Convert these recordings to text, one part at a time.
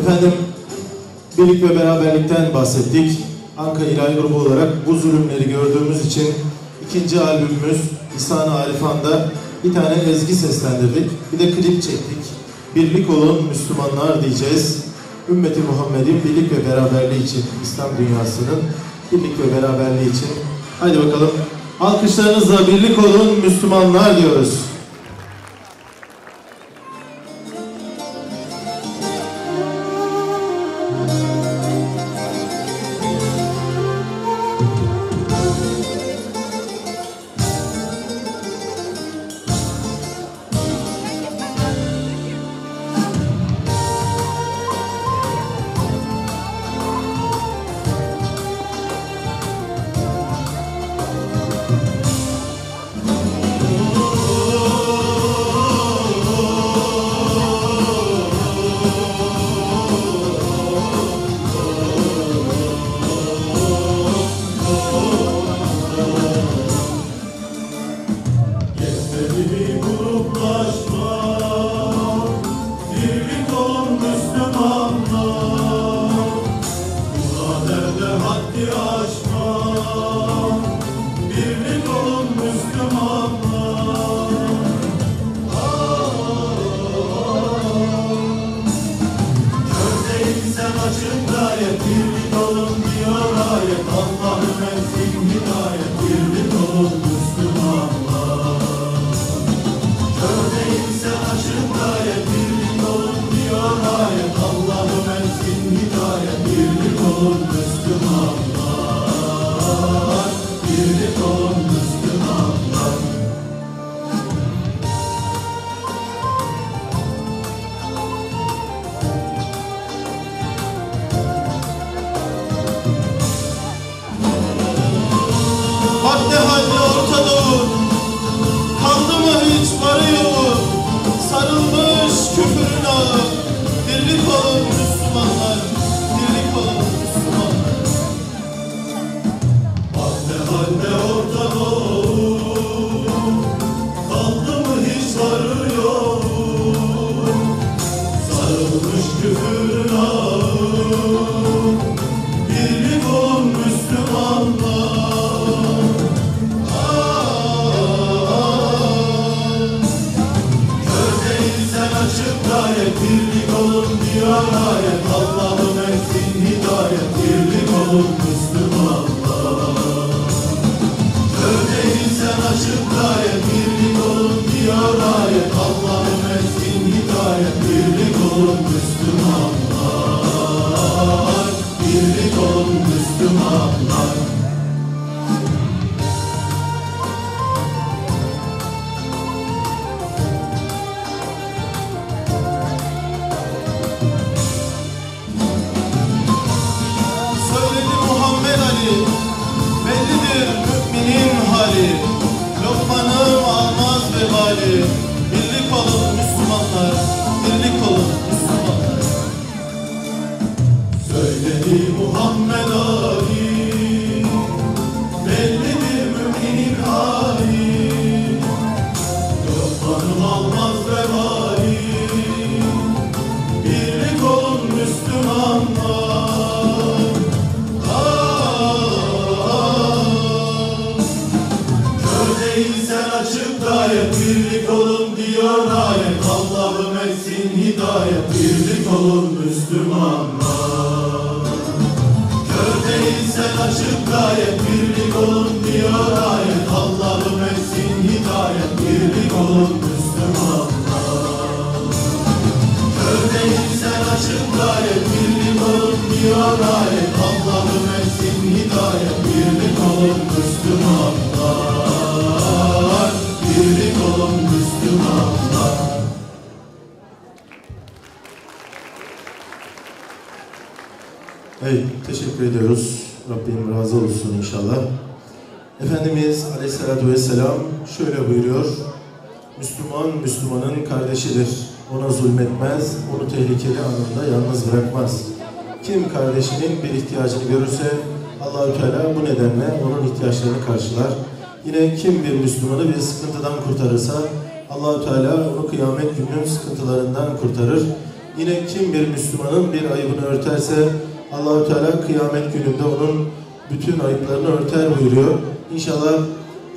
Efendim, birlik ve beraberlikten bahsettik. Anka İlahi Grubu olarak bu zulümleri gördüğümüz için ikinci albümümüz İhsan-ı Arifan'da bir tane ezgi seslendirdik. Bir de klip çektik. Birlik olun Müslümanlar diyeceğiz. Ümmeti Muhammed'in birlik ve beraberliği için, İslam dünyasının birlik ve beraberliği için. Haydi bakalım. Alkışlarınızla birlik olun Müslümanlar diyoruz. Allah'ın versin hidayet, birlik olun Müslümanlar. Müslümanlar hidayet Birlik olun Müslümanlar. Örneğin sen açık gayet Birlik olun diyor ayet. Allah'ım etsin hidayet Birlik olun Müslümanlar. Örneğin sen açık gayet Birlik olun diyor ayet Evet, teşekkür ediyoruz. Rabbim razı olsun inşallah. Efendimiz Aleyhisselatü Vesselam şöyle buyuruyor. Müslüman, Müslümanın kardeşidir. Ona zulmetmez, onu tehlikeli anında yalnız bırakmaz. Kim kardeşinin bir ihtiyacını görürse Allahü Teala bu nedenle onun ihtiyaçlarını karşılar. Yine kim bir Müslümanı bir sıkıntıdan kurtarırsa Allahü Teala onu kıyamet gününün sıkıntılarından kurtarır. Yine kim bir Müslümanın bir ayıbını örterse Allahü Teala kıyamet gününde onun bütün ayıplarını örter buyuruyor. İnşallah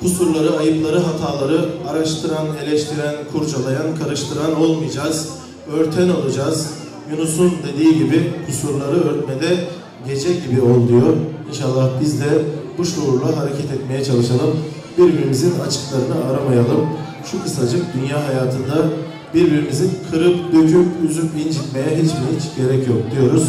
kusurları, ayıpları, hataları araştıran, eleştiren, kurcalayan, karıştıran olmayacağız. Örten olacağız. Yunus'un dediği gibi kusurları örtmede gece gibi ol diyor. İnşallah biz de bu şuurla hareket etmeye çalışalım. Birbirimizin açıklarını aramayalım. Şu kısacık dünya hayatında birbirimizi kırıp, döküp, üzüp, incitmeye hiç mi hiç gerek yok diyoruz.